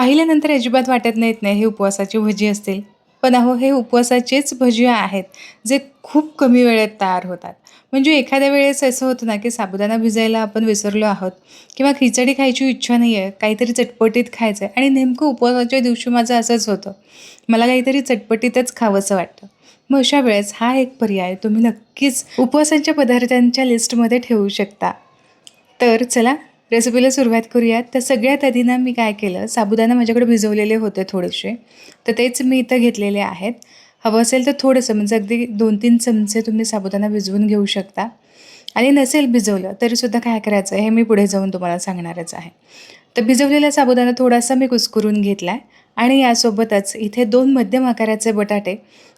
पाहिल्यानंतर अजिबात वाटत नाहीत नाही हे उपवासाची भजी असतील. पण अहो हे उपवासाचेच भजी आहेत जे खूप कमी वेळेत तयार होतात. म्हणजे एखाद्या वेळेस असं होतं ना की साबुदाणा भिजायला आपण विसरलो आहोत किंवा खिचडी खायची इच्छा नाही आहे काहीतरी चटपटीत खायचं आहे आणि नेमकं उपवासाच्या दिवशी माझं असंच होतं. मला काहीतरी चटपटीतच खावंसं वाटतं. मग अशा वेळेस हा एक पर्याय तुम्ही नक्कीच उपवासाच्या पदार्थांच्या लिस्टमध्ये ठेवू शकता. तर चला रेसिपीला सुरुवात करूयात. तर सगळ्यात आधी ना मी काय केलं साबुदाणा माझ्याकडे भिजवलेले होते थोडेसे. तर तेच मी इथं घेतलेले आहेत. हवं असेल तर थोडंसं म्हणजे अगदी दोन तीन चमचे तुम्ही साबुदाणा भिजवून घेऊ शकता. आणि नसेल भिजवलं तरीसुद्धा काय करायचं हे मी पुढे जाऊन तुम्हाला सांगणारच आहे. तर भिजवलेला साबुदाणा थोडासा मी कुस्करून घेतला आहे आणि यासोबतच इथे दोन मध्यम आकाराचे बटाटे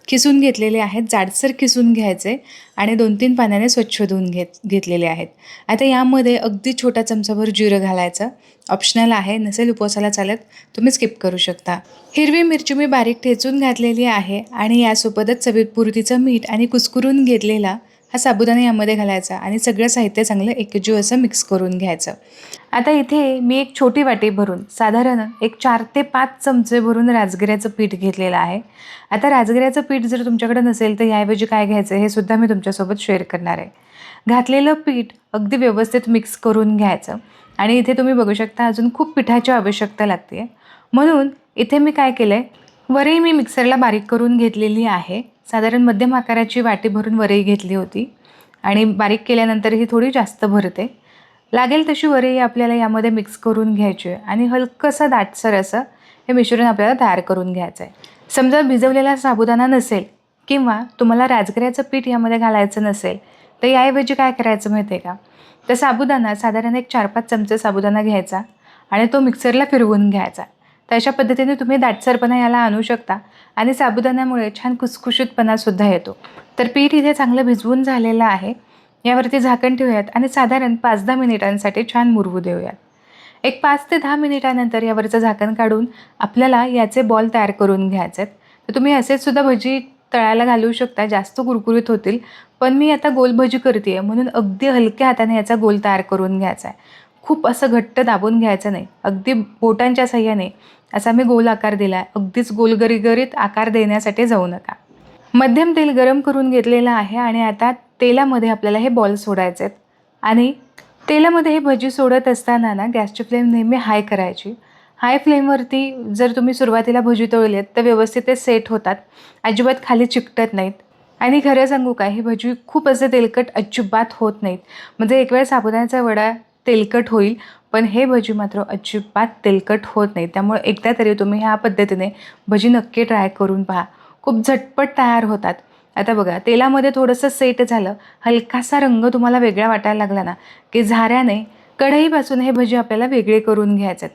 किसून घेतलेले आहेत जाडसर किसून घ्यायचे आणि दोन तीन पाण्याने स्वच्छ धुवून घेत घेतलेले आहेत. आता यामध्ये अगदी छोटा चमचाभर जिरं घालायचं. ऑप्शनल आहे नसेल उपवासाला चालत तुम्ही स्किप करू शकता. हिरवी मिरची मी बारीक ठेचून घातलेली आहे आणि यासोबतच चवीपुरतीचं मीठ आणि कुस्करून घेतलेला हा साबुदाणा यामध्ये घालायचा आणि सगळं साहित्य चांगलं एकजीव असं मिक्स करून घ्यायचं. आता इथे मी एक छोटी वाटी भरून साधारण एक चार ते पाच चमचे भरून राजगिऱ्याचं पीठ घेतलेलं आहे. आता राजगिऱ्याचं पीठ जर तुमच्याकडे नसेल तर याऐवजी काय घ्यायचं हे सुद्धा मी तुमच्यासोबत शेअर करणार आहे. घातलेलं पीठ अगदी व्यवस्थित मिक्स करून घ्यायचं आणि इथे तुम्ही बघू शकता अजून खूप पिठाची आवश्यकता लागते म्हणून इथे मी काय केलं आहे वरई मी मिक्सरला बारीक करून घेतलेली आहे. साधारण मध्यम आकाराची वाटी भरून वरई घेतली होती. आणि बारीक केल्यानंतर ही थोडी जास्त भरते. लागेल तशी वरई आपल्याला यामध्ये मिक्स करून घ्यायची आहे. आणि हलकंसं दाटसर असं हे मिश्रण आपल्याला तयार करून घ्यायचं आहे समजा भिजवलेला साबुदाणा नसेल किंवा तुम्हाला राजगिऱ्याचं पीठ यामध्ये घालायचं नसेल तर याऐवजी काय करायचं माहिती आहे का? तर साबुदाणा साधारण एक चार पाच चमचे साबुदाणा घ्यायचा आणि तो मिक्सरला फिरवून घ्यायचा. तर अशा पद्धतीने तुम्ही दाटसरपणा याला आणू शकता. आणि साबुदाण्यामुळे छान कुसकुशीतपणासुद्धा येतो. तर पीठ इथे चांगलं भिजवून झालेलं आहे. यावरती झाकण ठेवूयात आणि साधारण पाच दहा मिनिटांसाठी छान मुरवू देऊयात. एक पाच ते दहा मिनिटानंतर यावरचं झाकण काढून आपल्याला याचे बॉल तयार करून घ्यायचे आहेत तर तुम्ही असेचसुद्धा भजी तळायला घालू शकता जास्त कुरकुरीत होतील. पण मी आता गोल भजी करते आहे म्हणून अगदी हलक्या हाताने याचा गोल तयार करून घ्यायचा आहे. खूप असं घट्ट दाबून घ्यायचं नाही. अगदी बोटांच्या सहाय्याने असा मी गोल आकार दिला आहे अगदीच गोलगरीगरीत आकार देण्यासाठी जाऊ नका. मध्यम तेल गरम करून घेतलेलं आहे आणि आता तेलामध्ये आपल्याला हे बॉल सोडायचे आहेत. आणि तेलामध्ये हे भजी सोडत असताना ना गॅसची फ्लेम नेहमी हाय करायची. हाय फ्लेमवरती जर तुम्ही सुरुवातीला भजी तळलेत तर व्यवस्थित ते सेट होतात. अजिबात खाली चिकटत नाहीत. आणि खरं सांगू काय हे भजी खूप असे तेलकट अजिबात होत नाहीत. म्हणजे एक वेळ साबुदाण्याचा वडा तेलकट होईल. पण हे भजी मात्र अजिबात तेलकट होत नाही. त्यामुळे एकदा तरी तुम्ही ह्या पद्धतीने भजी नक्की ट्राय करून पहा. खूप झटपट तयार होतात. आता बघा तेलामध्ये थोडंसं सेट झालं. हलकासा रंग तुम्हाला वेगळा वाटायला लागला ना की झाऱ्याने कढईपासून हे भजी आपल्याला वेगळे करून घ्यायचे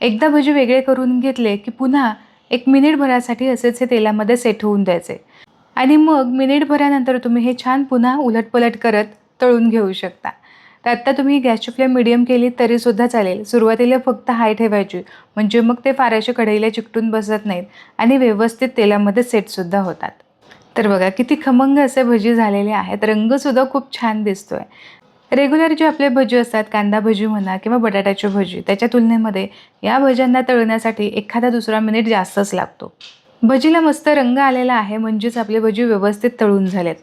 एकदा भजी वेगळे करून घेतले की पुन्हा एक मिनिटभरासाठी असेच हे तेलामध्ये सेट होऊन द्यायचे. आणि मग मिनिटभरानंतर तुम्ही हे छान पुन्हा उलटपलट करत तळून घेऊ शकता. तर आत्ता तुम्ही गॅसची फ्लेम मिडियम केली तरीसुद्धा चालेल. सुरुवातीला फक्त हाय ठेवायची. म्हणजे मग ते फारसे कढईला चिकटून बसत नाहीत आणि व्यवस्थित तेलामध्ये सेटसुद्धा होतात. तर बघा किती खमंग असे भजी झालेले आहेत. रंगसुद्धा खूप छान दिसतो आहे रेग्युलर जे आपले भजी असतात कांदा भजी म्हणा किंवा बटाट्याची भजी त्याच्या तुलनेमध्ये या भज्यांना तळण्यासाठी एखादा दुसरा मिनिट जास्तच लागतो. भजीला मस्त रंग आलेला आहे म्हणजेच आपले भजी व्यवस्थित तळून झालेत.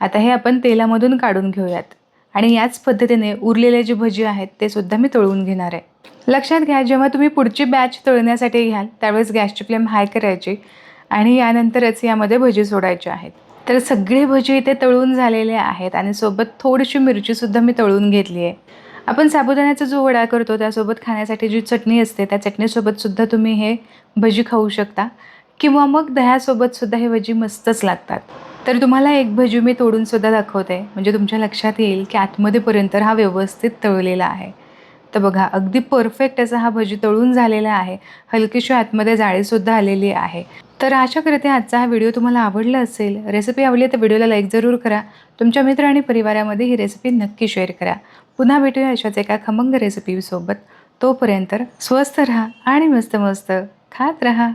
आता हे आपण तेलामधून काढून घेऊयात. आणि याच पद्धतीने उरलेले जे भजी आहेत ते सुद्धा मी तळून घेणार आहे. लक्षात घ्या जेव्हा तुम्ही पुढची बॅच तळण्यासाठी घ्याल त्यावेळेस गॅसची फ्लेम हाय करायची आणि यानंतरच यामध्ये भजी सोडायची आहेत. तर सगळे भजी इथे तळून झालेले आहेत आणि सोबत थोडीशी मिरचीसुद्धा मी तळून घेतली आहे. आपण साबुदाण्याचा जो वडा करतो त्यासोबत खाण्यासाठी जी चटणी असते त्या चटणीसोबतसुद्धा तुम्ही हे भजी खाऊ शकता. किंवा मग दह्यासोबतसुद्धा हे भजी मस्तच लागतात. तर तुम्हाला एक भजी मी तोडूनसुद्धा दाखवते. म्हणजे तुमच्या लक्षात येईल की आतमध्येपर्यंत हा व्यवस्थित तळलेला आहे. तर बघा अगदी परफेक्ट असा हा भजी तळून झालेला आहे. हलकीशी आतमध्ये जाळीसुद्धा आलेली आहे. तर आशा करते आजचा हा व्हिडिओ तुम्हाला आवडला असेल रेसिपी आवडली तर व्हिडिओला लाईक जरूर करा. तुमच्या मित्र आणि परिवारामध्ये ही रेसिपी नक्की शेअर करा. पुन्हा भेटूया अशाच एका खमंग रेसिपीसोबत तोपर्यंत स्वस्त राहा आणि मस्त मस्त खात राहा.